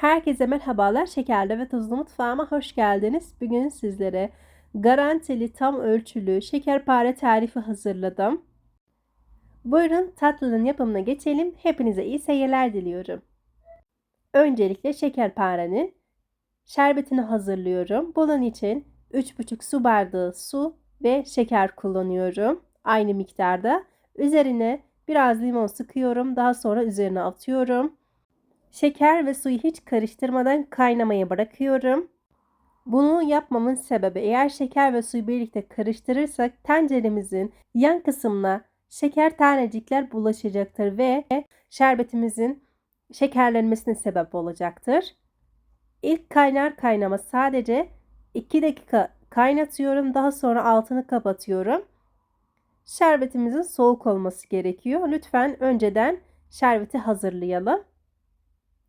Herkese merhabalar. Şekerli ve tuzlu mutfağıma hoş geldiniz. Bugün sizlere garantili tam ölçülü şekerpare tarifi hazırladım. Buyurun tatlının yapımına geçelim. Hepinize iyi seyirler diliyorum. Öncelikle şekerparenin şerbetini hazırlıyorum. Bunun için 3,5 su bardağı su ve şeker kullanıyorum. Aynı miktarda. Üzerine biraz limon sıkıyorum. Daha sonra üzerine atıyorum. Şeker ve suyu hiç karıştırmadan kaynamaya bırakıyorum. Bunu yapmamın sebebi eğer şeker ve suyu birlikte karıştırırsak tenceremizin yan kısmına şeker tanecikler bulaşacaktır ve şerbetimizin şekerlenmesine sebep olacaktır. İlk kaynar kaynama sadece 2 dakika kaynatıyorum. Daha sonra altını kapatıyorum. Şerbetimizin soğuk olması gerekiyor. Lütfen önceden şerbeti hazırlayalım.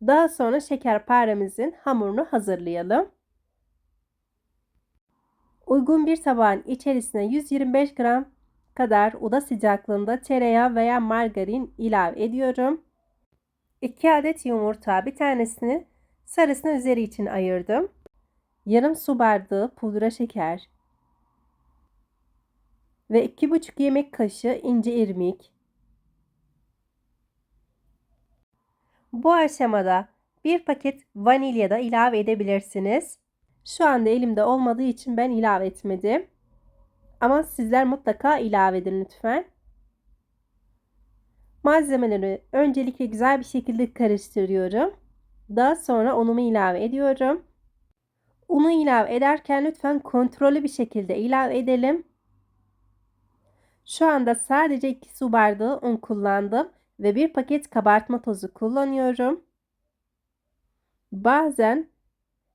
Daha sonra şekerparemizin hamurunu hazırlayalım. Uygun bir tabağın içerisine 125 gram kadar oda sıcaklığında tereyağı veya margarin ilave ediyorum. 2 adet yumurta, bir tanesini sarısını üzeri için ayırdım. Yarım su bardağı pudra şeker ve 2,5 yemek kaşığı ince irmik. Bu aşamada bir paket vanilya da ilave edebilirsiniz. Şu anda elimde olmadığı için ben ilave etmedim. Ama sizler mutlaka ilave edin lütfen. Malzemeleri öncelikle güzel bir şekilde karıştırıyorum. Daha sonra unumu ilave ediyorum. Unu ilave ederken lütfen kontrollü bir şekilde ilave edelim. Şu anda sadece 2 su bardağı un kullandım ve bir paket kabartma tozu kullanıyorum. Bazen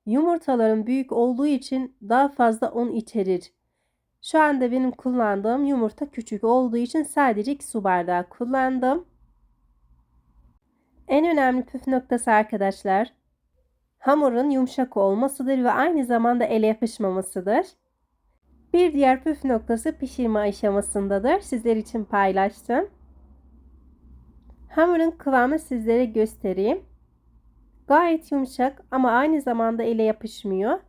yumurtaların büyük olduğu için daha fazla un içerir. Şu anda benim kullandığım yumurta küçük olduğu için sadece 2 su bardağı kullandım. En önemli püf noktası arkadaşlar hamurun yumuşak olmasıdır ve aynı zamanda ele yapışmamasıdır. Bir diğer püf noktası pişirme aşamasındadır. Sizler için paylaştım. Hamurun kıvamı sizlere göstereyim. Gayet yumuşak ama aynı zamanda ele yapışmıyor.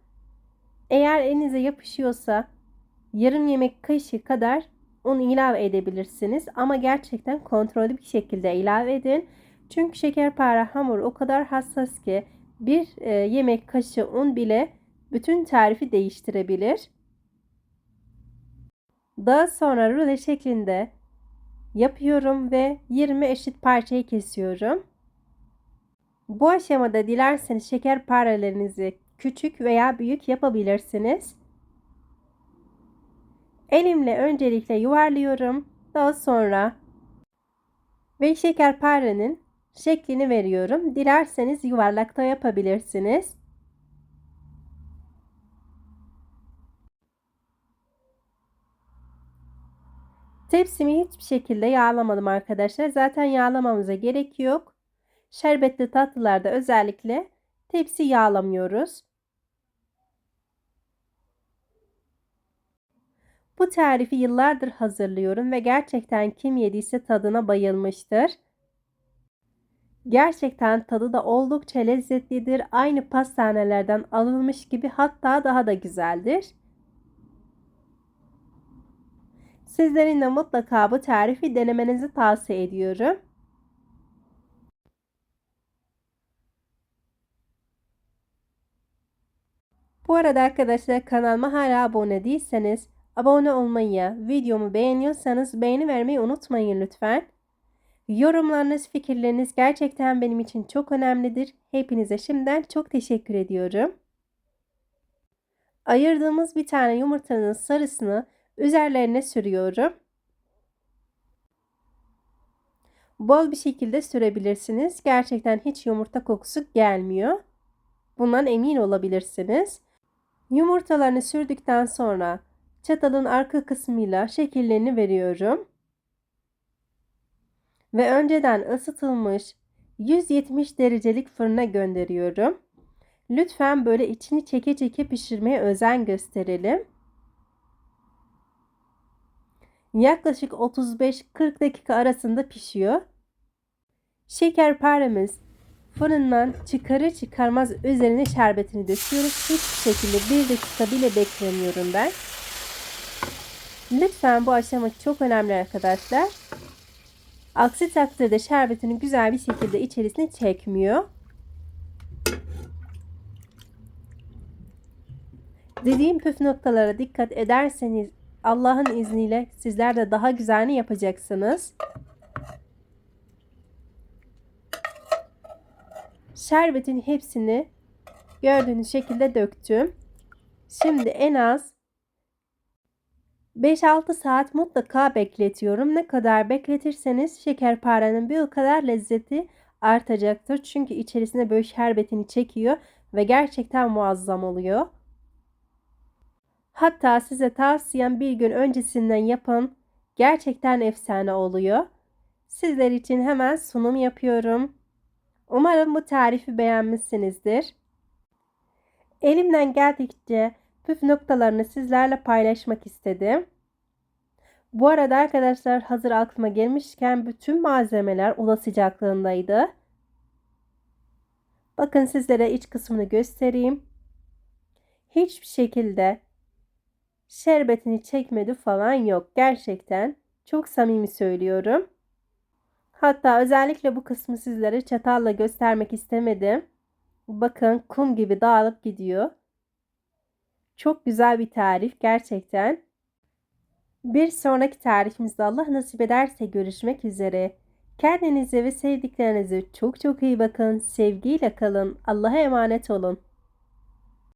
Eğer elinize yapışıyorsa yarım yemek kaşığı kadar un ilave edebilirsiniz. Ama gerçekten kontrollü bir şekilde ilave edin. Çünkü şekerpare hamur o kadar hassas ki bir e, yemek kaşığı un bile bütün tarifi değiştirebilir. Daha sonra rüle şeklinde yapıyorum ve 20 eşit parçayı kesiyorum. Bu aşamada dilerseniz şeker parelerinizi küçük veya büyük yapabilirsiniz. Elimle öncelikle yuvarlıyorum. Daha sonra ve şeker parenin şeklini veriyorum. Dilerseniz yuvarlakta yapabilirsiniz. Tepsimi hiçbir şekilde yağlamadım arkadaşlar. Zaten yağlamamıza gerek yok. Şerbetli tatlılarda özellikle tepsi yağlamıyoruz. Bu tarifi yıllardır hazırlıyorum ve gerçekten kim yediyse tadına bayılmıştır. Gerçekten tadı da oldukça lezzetlidir. Aynı pastanelerden alınmış gibi hatta daha da güzeldir. Sizlerin de mutlaka bu tarifi denemenizi tavsiye ediyorum. Bu arada arkadaşlar kanalıma hala abone değilseniz abone olmayı, videomu beğeniyorsanız beğeni vermeyi unutmayın lütfen. Yorumlarınız, fikirleriniz gerçekten benim için çok önemlidir. Hepinize şimdiden çok teşekkür ediyorum. Ayırdığımız bir tane yumurtanın sarısını üzerlerine sürüyorum. Bol bir şekilde sürebilirsiniz. Gerçekten hiç yumurta kokusu gelmiyor. Bundan emin olabilirsiniz. Yumurtalarını sürdükten sonra çatalın arka kısmıyla şekillerini veriyorum. Ve önceden ısıtılmış 170 derecelik fırına gönderiyorum. Lütfen böyle içini çeke çeke pişirmeye özen gösterelim. Yaklaşık 35-40 dakika arasında pişiyor. Şekerparemiz Fırından çıkarır çıkarmaz üzerine şerbetini döküyoruz. Hiçbir şekilde bir dakika bile beklemiyorum ben. Lütfen bu aşama çok önemli arkadaşlar. Aksi takdirde şerbetini güzel bir şekilde içerisine çekmiyor. Dediğim püf noktalara dikkat ederseniz Allah'ın izniyle sizler de daha güzelini yapacaksınız. Şerbetin hepsini gördüğünüz şekilde döktüm. Şimdi en az 5-6 saat mutlaka bekletiyorum. Ne kadar bekletirseniz şekerparenin bir o kadar lezzeti artacaktır. Çünkü içerisine böyle şerbetini çekiyor ve gerçekten muazzam oluyor. Hatta size tavsiyem bir gün öncesinden yapın. Gerçekten efsane oluyor. Sizler için hemen sunum yapıyorum. Umarım bu tarifi beğenmişsinizdir. Elimden geldikçe püf noktalarını sizlerle paylaşmak istedim. Bu arada arkadaşlar hazır aklıma gelmişken bütün malzemeler oda sıcaklığındaydı. Bakın sizlere iç kısmını göstereyim. Hiçbir şekilde şerbetini çekmedi falan yok. Gerçekten çok samimi söylüyorum. Hatta özellikle bu kısmı sizlere çatalla göstermek istemedim. Bakın kum gibi dağılıp gidiyor. Çok güzel bir tarif gerçekten. Bir sonraki tarifimizde Allah nasip ederse görüşmek üzere. Kendinize ve sevdiklerinize çok çok iyi bakın. Sevgiyle kalın. Allah'a emanet olun.